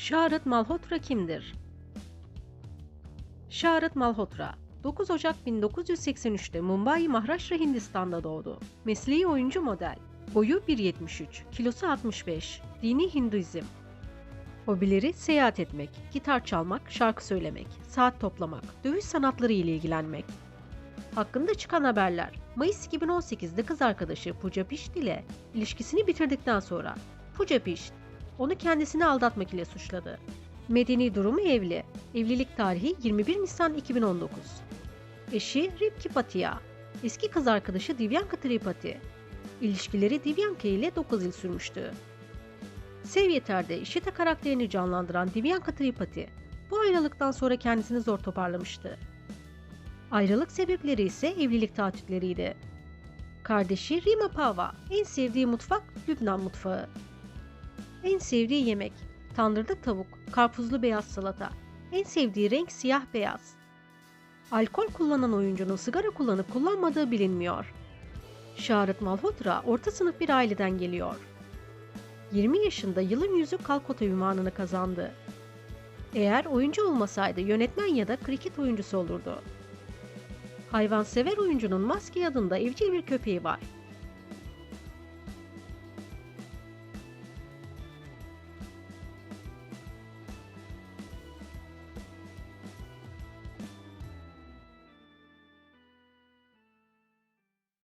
Şarat Malhotra kimdir? Şarat Malhotra 9 Ocak 1983'te Mumbai, Maharashtra, Hindistan'da doğdu. Mesleği oyuncu model. Boyu 1.73, kilosu 65. Dini Hinduizm. Hobileri seyahat etmek, gitar çalmak, şarkı söylemek, saat toplamak, dövüş sanatları ile ilgilenmek. Hakkında çıkan haberler. Mayıs 2018'de kız arkadaşı Pooja Pişt ile ilişkisini bitirdikten sonra Pooja Pişt onu kendisini aldatmak ile suçladı. Medeni durumu evli. Evlilik tarihi 21 Nisan 2019. Eşi Ripki Patiya. Eski kız arkadaşı Divyanka Tripathi. İlişkileri Divyanka ile 9 yıl sürmüştü. Sev Yeter'de Işita karakterini canlandıran Divyanka Tripathi bu ayrılıktan sonra kendisini zor toparlamıştı. Ayrılık sebepleri ise evlilik taahhütleriydi. Kardeşi Rima Pava en sevdiği mutfak Lübnan mutfağı. En sevdiği yemek tandırda tavuk, karpuzlu beyaz salata. En sevdiği renk siyah beyaz. Alkol kullanan oyuncunun sigara kullanıp kullanmadığı bilinmiyor. Şarat Malhotra orta sınıf bir aileden geliyor. 20 yaşında yılın yüzü Kalkota ünvanını kazandı. Eğer oyuncu olmasaydı yönetmen ya da kriket oyuncusu olurdu. Hayvansever oyuncunun Maske adında evcil bir köpeği var.